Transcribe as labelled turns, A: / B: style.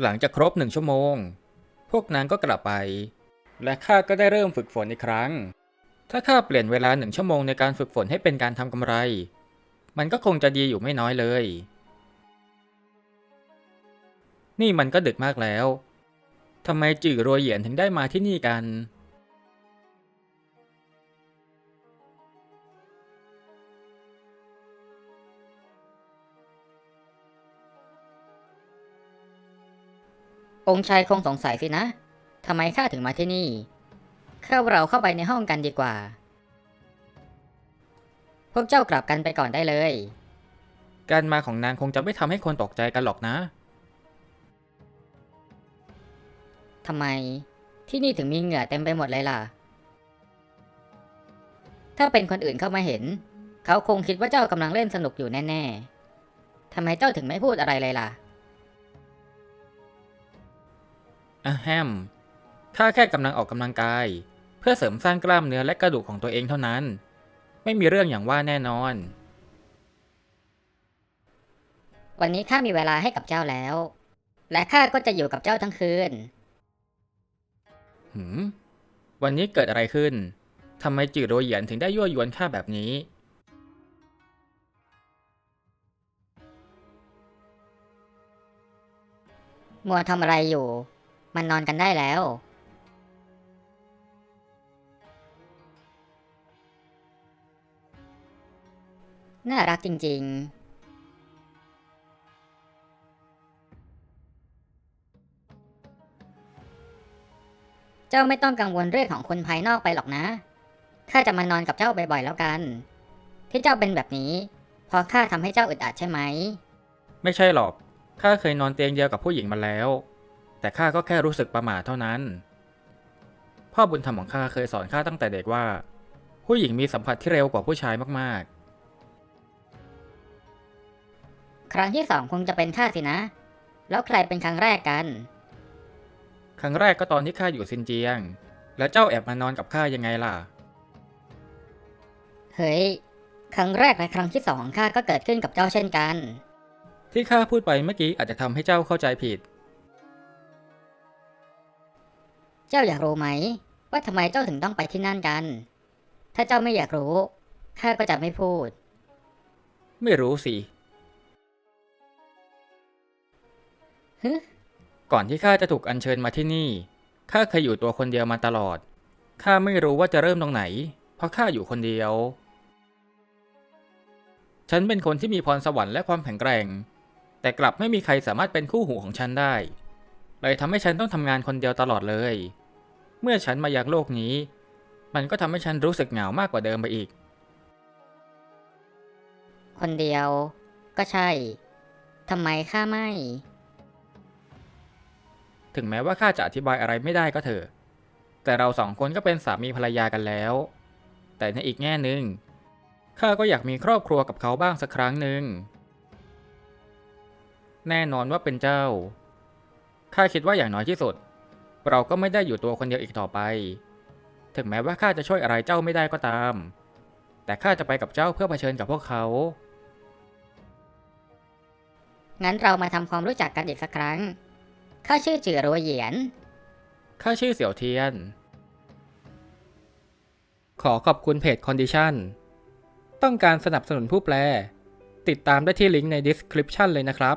A: หลังจากครบหนึ่งชั่วโมง พวกนางก็กลับไป และข้าก็ได้เริ่มฝึกฝนอีกครั้ง ถ้าข้าเปลี่ยนเวลาหนึ่งชั่วโมงในการฝึกฝนให้เป็นการทำกำไร มันก็คงจะดีอยู่ไม่น้อยเลย นี่มันก็ดึกมากแล้วทำไมจื่อรัวเหยียนถึงได้มาที่นี่กัน
B: องค์ชายคงสงสัยสินะทำไมข้าถึงมาที่นี่ เข้าเราเข้าไปในห้องกันดีกว่า พวกเจ้ากลับกันไปก่อนได้เลย
A: การมาของนางคงจะไม่ทำให้คนตกใจกันหรอกนะ
B: ทำไม ที่นี่ถึงมีเหงื่อเต็มไปหมดเลยล่ะ ถ้าเป็นคนอื่นเข้ามาเห็น เขาคงคิดว่าเจ้ากำลังเล่นสนุกอยู่แน่ ๆทำไมเจ้าถึงไม่พูดอะไรเลยล่ะ
A: อะแฮมข้าแค่กำลังออกกำลังกาย เพื่อเสริมสร้างกล้ามเนื้อและกระดูกของตัวเองเท่านั้น ไม่มีเรื่องอย่างว่าแน่นอน
B: วันนี้ข้ามีเวลาให้กับเจ้าแล้ว และข้าก็จะอยู่กับเจ้าทั้งคืน
A: หืม วันนี้เกิดอะไรขึ้น ทำไมจือโรเหยียนถึงได้ยั่วยวนข้าแบบนี้
B: มัวทำอะไรอยู่ มันนอนกันได้แล้วน่ารักจริงๆเจ้าไม่ต้องกังวลเรื่องของคนภายนอกไปหรอกนะ ข้าจะมานอนกับเจ้าบ่อยๆแล้วกัน ที่เจ้าเป็นแบบนี้พราะข้าทำให้เจ้าอึดอัดใช่ไหม
A: ไม่ใช่หรอก ข้าเคยนอนเตียงเดียวกับผู้หญิงมาแล้ว แต่ข้าก็แค่รู้สึกประหม่าเท่านั้น พ่อบุญธรรมของข้าเคยสอนข้าตั้งแต่เด็กว่า ผู้หญิงมีสัมผัสที่เร็วกว่าผู้ชายมาก
B: ครั้งที่สองคงจะเป็นข้าสินะ แล้วใครเป็นครั้งแรกกัน
A: ๆครั้งแรกก็ตอนที่ข้าอยู่ซินเจียง แล้วเจ้าแอบมานอนกับข้ายังไงล่ะ
B: เฮ้ย ครั้งแรกและครั้งที่สองของข้าก็เกิดขึ้นกับเจ้าเช่นกัน
A: ที่ข้าพูดไปเมื่อกี้อาจจะทำให้เจ้าเข้าใจผิด
B: เจ้าอยากรู้ไหม ว่าทำไมเจ้าถึงต้องไปที่นั่นกัน ถ้าเจ้าไม่อยากรู้ข้าก็จะไม่พูด
A: ไม่รู้สิ
B: ฮึ
A: ก่อนที่ข้าจะถูกอัญเชิญมาที่นี่ ข้าเคยอยู่ตัวคนเดียวมาตลอด ข้าไม่รู้ว่าจะเริ่มตรงไหน เพราะข้าอยู่คนเดียว ฉันเป็นคนที่มีพรสวรรค์และความแข็งแกร่ง แต่กลับไม่มีใครสามารถเป็นคู่หูของฉันได้ เลยทำให้ฉันต้องทำงานคนเดียวตลอดเลย เมื่อฉันมายังโลกนี้ มันก็ทำให้ฉันรู้สึกเหงามากกว่าเดิมไปอีก
B: คนเดียว ก็ใช่ ทำไมข้าไม่
A: ถึงแม้ว่าข้าจะอธิบายอะไรไม่ได้ก็เถอะ แต่เราสองคนก็เป็นสามีภรรยากันแล้ว แต่ในอีกแง่หนึ่งข้าก็อยากมีครอบครัวกับเขาบ้างสักครั้งหนึ่ง แน่นอนว่าเป็นเจ้า ข้าคิดว่าอย่างน้อยที่สุด เราก็ไม่ได้อยู่ตัวคนเดียวอีกต่อไป ถึงแม้ว่าข้าจะช่วยอะไรเจ้าไม่ได้ก็ตาม แต่ข้าจะไปกับเจ้าเพื่อเผชิญกับพวกเขา
B: งั้นเรามาทำความรู้จักกันอีกสักครั้ง ข้าชื่อจือรัวเหยียน
A: ข้าชื่อเสี่ยวเทียน ขอขอบคุณเพจ Condition ต้องการสนับสนุนผู้แปล ติดตามได้ที่ลิงก์ใน description เลยนะครับ